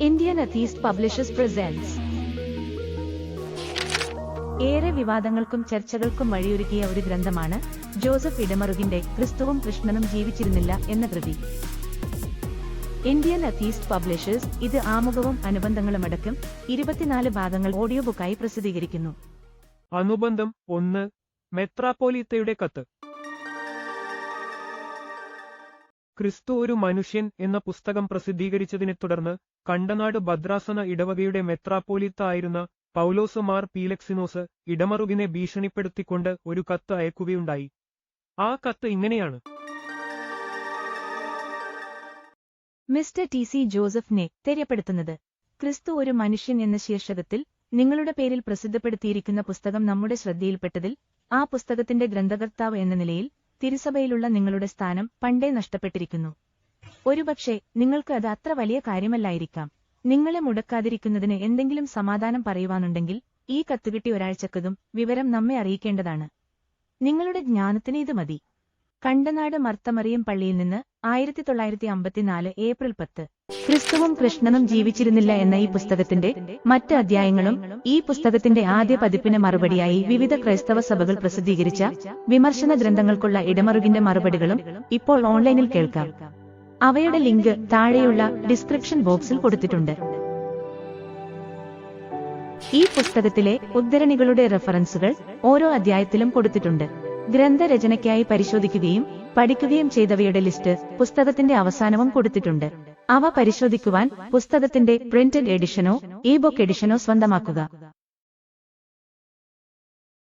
Indian atheist publishers presence ഏറെ വിവാദങ്ങൾക്കും ചർച്ചകൾക്കും വഴിയൊരുക്കിയ ഒരു ഗ്രന്ഥമാണ് ജോസഫ് ഇടമറുകിന്റെ ക്രിസ്തുവും കൃഷ്ണനും ജീവിച്ചിരുന്നില്ല എന്ന കൃതി. ഇന്ത്യൻ അഥീസ്റ്റ് പബ്ലിഷേഴ്സ് ഇത് ആമുഖവും അനുബന്ധങ്ങളുമടക്കം ഇരുപത്തിനാല് ഭാഗങ്ങൾ ഓഡിയോ ബുക്കായി പ്രസിദ്ധീകരിക്കുന്നു. അനുബന്ധം ഒന്ന് മെത്രാപ്പോലീത്തയുടെ കത്ത്. ക്രിസ്തു ഒരു മനുഷ്യൻ എന്ന പുസ്തകം പ്രസിദ്ധീകരിച്ചതിനെ തുടർന്ന് കണ്ടനാട് ഭദ്രാസന ഇടവകയുടെ മെത്രാപ്പോലീത്ത ആയിരുന്ന പൗലോസ് മാർ പീലക്സിനോസ് ഇടമറുകിനെ ഭീഷണിപ്പെടുത്തിക്കൊണ്ട് ഒരു കത്ത് അയക്കുകയുണ്ടായി. ആ കത്ത് ഇങ്ങനെയാണ്. മിസ്റ്റർ ടി സി ജോസഫിനെ തെര്യപ്പെടുത്തുന്നത്. ക്രിസ്തു ഒരു മനുഷ്യൻ എന്ന ശീർഷകത്തിൽ നിങ്ങളുടെ പേരിൽ പ്രസിദ്ധപ്പെടുത്തിയിരിക്കുന്ന പുസ്തകം നമ്മുടെ ശ്രദ്ധയിൽപ്പെട്ടതിൽ ആ പുസ്തകത്തിന്റെ ഗ്രന്ഥകർത്താവ് എന്ന നിലയിൽ തിരുസഭയിലുള്ള നിങ്ങളുടെ സ്ഥാനം പണ്ടേ നഷ്ടപ്പെട്ടിരിക്കുന്നു. ഒരുപക്ഷെ നിങ്ങൾക്ക് അത് അത്ര വലിയ കാര്യമല്ലായിരിക്കാം. നിങ്ങളെ മുടക്കാതിരിക്കുന്നതിന് എന്തെങ്കിലും സമാധാനം പറയുവാനുണ്ടെങ്കിൽ ഈ കത്തുകിട്ടി ഒരാഴ്ചക്കതും വിവരം നമ്മെ അറിയിക്കേണ്ടതാണ്. നിങ്ങളുടെ ജ്ഞാനത്തിന് ഇത് മതി. കണ്ടനാട് മർത്തമറിയം പള്ളിയിൽ നിന്ന് ആയിരത്തി തൊള്ളായിരത്തി അമ്പത്തിനാല് ഏപ്രിൽ പത്ത്. ക്രിസ്തുവും കൃഷ്ണനും ജീവിച്ചിരുന്നില്ല എന്ന ഈ പുസ്തകത്തിന്റെ മറ്റ് അധ്യായങ്ങളും ഈ പുസ്തകത്തിന്റെ ആദ്യ പതിപ്പിന് മറുപടിയായി വിവിധ ക്രൈസ്തവ സഭകൾ പ്രസിദ്ധീകരിച്ച വിമർശന ഗ്രന്ഥങ്ങൾക്കുള്ള ഇടമറുകിന്റെ മറുപടികളും ഇപ്പോൾ ഓൺലൈനിൽ കേൾക്കാം. അവയുടെ ലിങ്ക് താഴെയുള്ള ഡിസ്ക്രിപ്ഷൻ ബോക്സിൽ കൊടുത്തിട്ടുണ്ട്. ഈ പുസ്തകത്തിലെ ഉദ്ധരണികളുടെ റെഫറൻസുകൾ ഓരോ അധ്യായത്തിലും കൊടുത്തിട്ടുണ്ട്. ഗ്രന്ഥരചനയ്ക്കായി പരിശോധിക്കുകയും പഠിക്കുകയും ചെയ്തവയുടെ ലിസ്റ്റ് പുസ്തകത്തിന്റെ അവസാനവും കൊടുത്തിട്ടുണ്ട്. അവ പരിശോധിക്കുവാൻ പുസ്തകത്തിന്റെ പ്രിന്റഡ് എഡിഷനോ ഇ ബുക്ക് എഡിഷനോ സ്വന്തമാക്കുക.